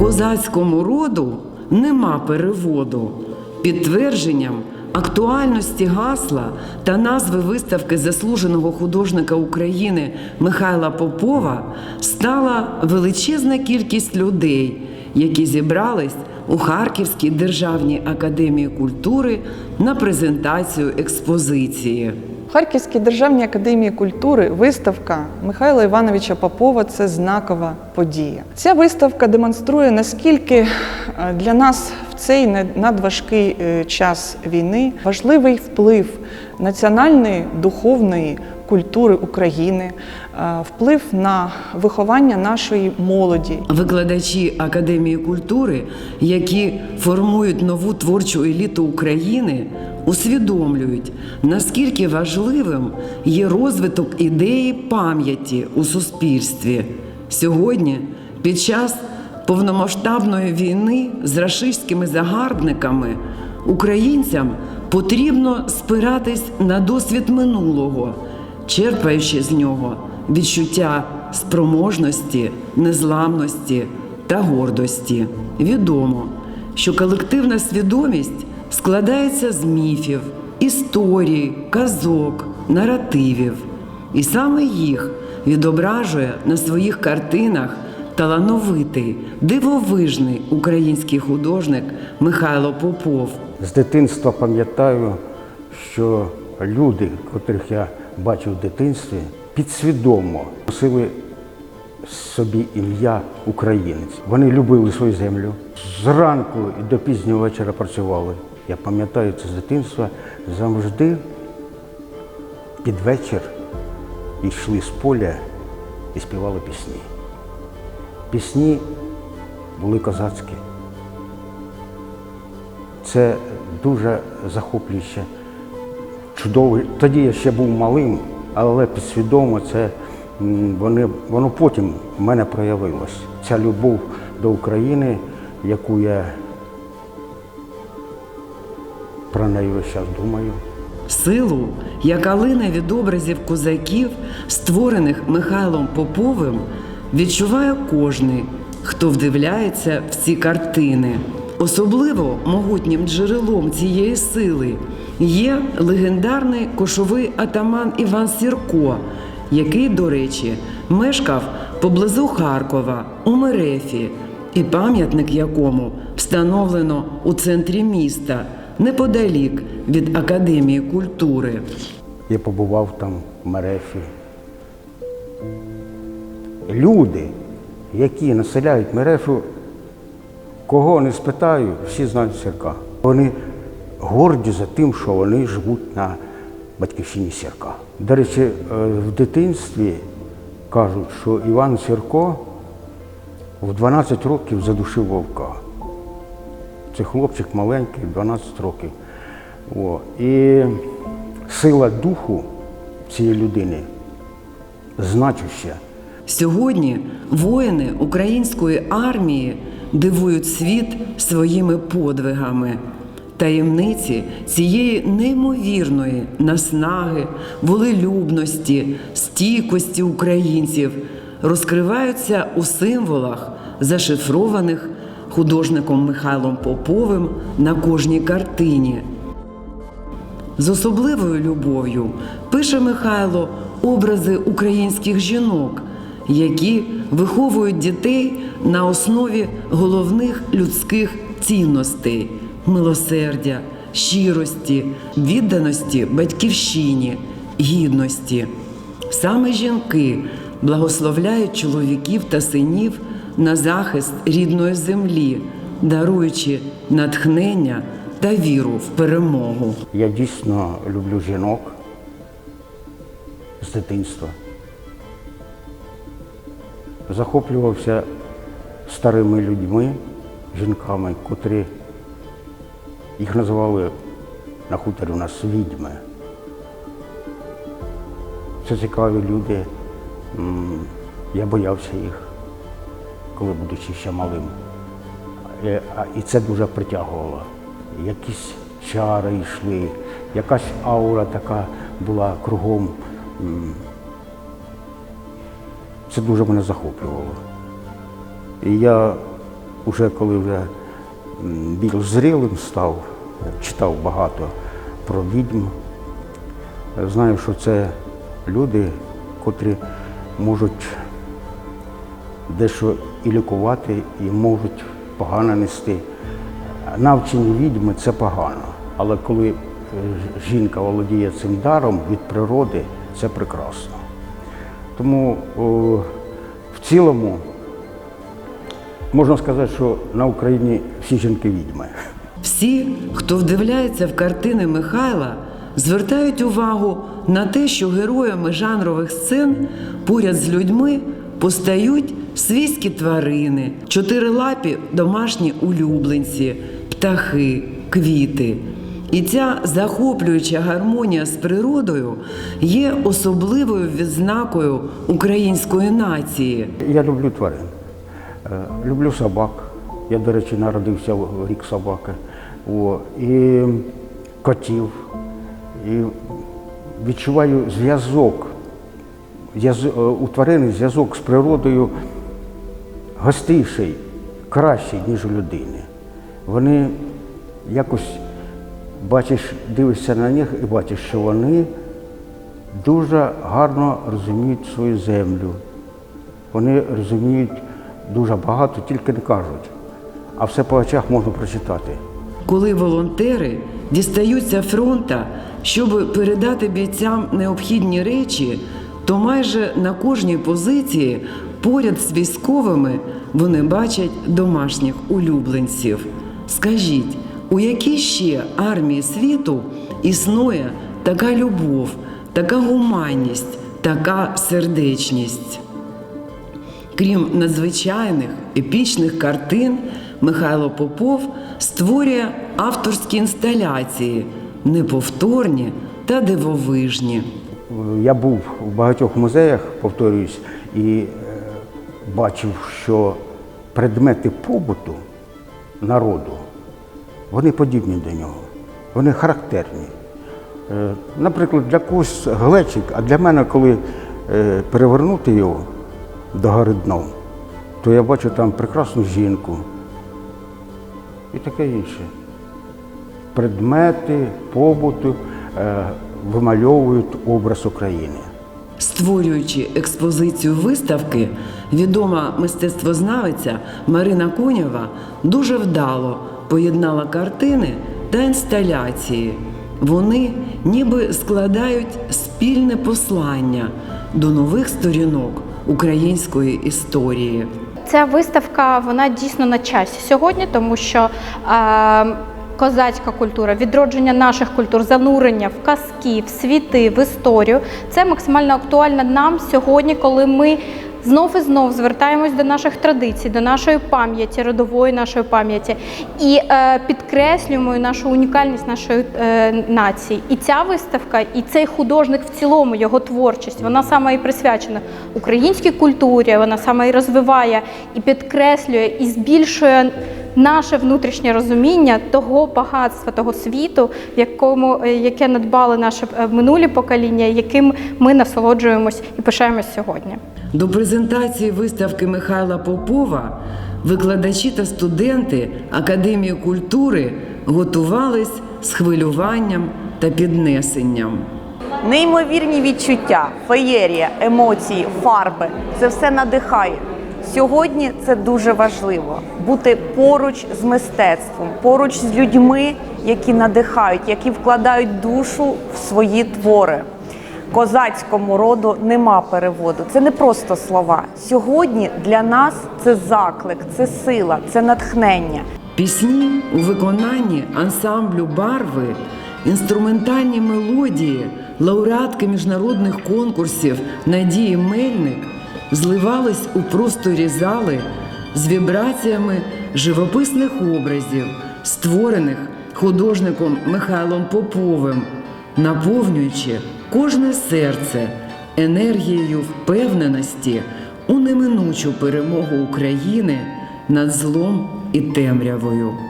Козацькому роду нема переводу. Підтвердженням актуальності гасла та назви виставки заслуженого художника України Михайла Попова стала величезна кількість людей, які зібрались у Харківській державній академії культури на презентацію експозиції. В Харківській державній академії культури виставка Михайла Івановича Попова це знакова подія. Ця виставка демонструє, наскільки е, для нас в цей надважкий е, час війни важливий вплив національної духовної культури України, е, вплив на виховання нашої молоді, Викладачі Академії культури, які формують нову творчу еліту України, усвідомлюють, наскільки важливим є розвиток ідеї пам'яті у суспільстві. Сьогодні, під час повномасштабної війни з рашистськими загарбниками, українцям потрібно спиратись на досвід минулого, черпаючи з нього відчуття спроможності, незламності та гордості. Відомо, що колективна свідомість складається з міфів, історій, казок, наративів, і саме їх відображує на своїх картинах талановитий, дивовижний український художник Михайло Попов. З дитинства пам'ятаю, що люди, котрих я бачив в дитинстві, підсвідомо носили собі ім'я українець. Вони любили свою землю. Зранку і до пізнього вечора працювали. Я пам'ятаю це з дитинства завжди під вечір йшли з поля і співали пісні. Пісні були козацькі. Це дуже захоплююче, чудове. Тоді я ще був малим, але підсвідомо це вони, воно потім в мене проявилось. Ця любов до України, яку я про неї час думаю. Силу, яка лине від образів козаків, створених Михайлом Поповим, відчуває кожний, хто вдивляється в ці картини. Особливо могутнім джерелом цієї сили є легендарний кошовий атаман Іван Сірко, який, до речі, мешкав поблизу Харкова у Мерефі, і пам'ятник якому встановлено у центрі міста неподалік від Академії культури. Я побував там в Мерефі. Люди, які населяють Мерефу, кого не спитаю, всі знають Сірка. Вони горді за тим, що вони живуть на батьківщині Сірка. До речі, е, в дитинстві кажуть, що Іван Сірко в 12 років задушив вовка. Це хлопчик маленький, 12 років. О, і сила духу цієї людини значуща. Сьогодні воїни української армії дивують світ своїми подвигами. Таємниці цієї неймовірної наснаги, волелюбності, стійкості українців розкриваються у символах, зашифрованих художником Михайлом Поповим на кожній картині. З особливою любов'ю пише Михайло образи українських жінок, які виховують дітей на основі головних людських цінностей милосердя, щирості, відданості батьківщині, гідності. Саме жінки благословляють чоловіків та синів на захист рідної землі, даруючи натхнення та віру в перемогу. Я дійсно люблю жінок з дитинства. Захоплювався старими людьми, жінками, котрі їх називали на хуторі у нас відьми. Це цікаві люди. Я боявся їх, коли будучи ще малим. Е, І це дуже притягувало. Якісь чари йшли, якась аура така була кругом. Це дуже мене захоплювало. І я вже коли вже більш зрілим став, читав багато про відьм, знаю, що це люди, котрі можуть дещо і лікувати, і можуть погано нести. Навчені відьми це погано, але коли е, жінка володіє цим даром від природи, це прекрасно. Тому о, в цілому можна сказати, що на Україні всі жінки відьми. Всі, хто вдивляється в картини Михайла, звертають увагу на те, що героями жанрових сцен поряд з людьми постають свійські тварини, чотирилапі домашні улюбленці, птахи, квіти. І ця захоплююча гармонія з природою є особливою відзнакою української нації. Я люблю тварин, люблю собак. Я, до речі, народився в рік собаки. О, і котів. І відчуваю зв'язок. Зв'яз- е, У тварини зв'язок з природою гостіший, кращий, ніж у людини. Вони якось бачиш, дивишся на них і бачиш, що вони дуже гарно розуміють свою землю. Вони розуміють дуже багато, тільки не кажуть. А все по очах можна прочитати. Коли волонтери дістаються фронта, щоб передати бійцям необхідні речі, то майже на кожній позиції поряд з військовими вони бачать домашніх улюбленців. Скажіть, у якій ще армії світу існує така любов, така гуманність, така сердечність? Крім надзвичайних епічних картин, Михайло Попов створює авторські інсталяції, неповторні та дивовижні. Я був у багатьох музеях, повторююсь, і е, бачив, що предмети побуту народу, вони подібні до нього, вони характерні. Е, Наприклад, для когось глечик, а для мене, коли е, перевернути його догори дном, то я бачу там прекрасну жінку і таке інше. Предмети побуту е, вимальовують образ України. Створюючи експозицію виставки, відома мистецтвознавиця Марина Конєва дуже вдало поєднала картини та інсталяції. Вони ніби складають спільне послання до нових сторінок української історії. Ця виставка вона дійсно на часі сьогодні, тому що е, козацька культура, відродження наших культур, занурення в казки, в світи, в історію це максимально актуально нам сьогодні, коли ми. Знов і знов звертаємось до наших традицій, до нашої пам'яті, родової нашої пам'яті і е, підкреслюємо нашу унікальність нашої е, нації. І ця виставка, і цей художник в цілому, його творчість, вона саме і присвячена українській культурі. Вона саме і розвиває, і підкреслює, і збільшує наше внутрішнє розуміння того багатства, того світу, в якому е, яке надбали наші е, минулі покоління, яким ми насолоджуємось і пишаємось сьогодні. До презентації виставки Михайла Попова викладачі та студенти Академії культури готувались з хвилюванням та піднесенням. Неймовірні відчуття, феєрія, емоції, фарби це все надихає. Сьогодні це дуже важливо бути поруч з мистецтвом, поруч з людьми, які надихають, які вкладають душу в свої твори. Козацькому роду нема переводу. Це не просто слова. Сьогодні для нас це заклик, це сила, це натхнення. Пісні у виконанні ансамблю барви, інструментальні мелодії, лауреатки міжнародних конкурсів Надії Мельник зливались у просторі зали з вібраціями живописних образів, створених художником Михайлом Поповим, наповнюючи кожне серце енергією впевненості у неминучу перемогу України над злом і темрявою.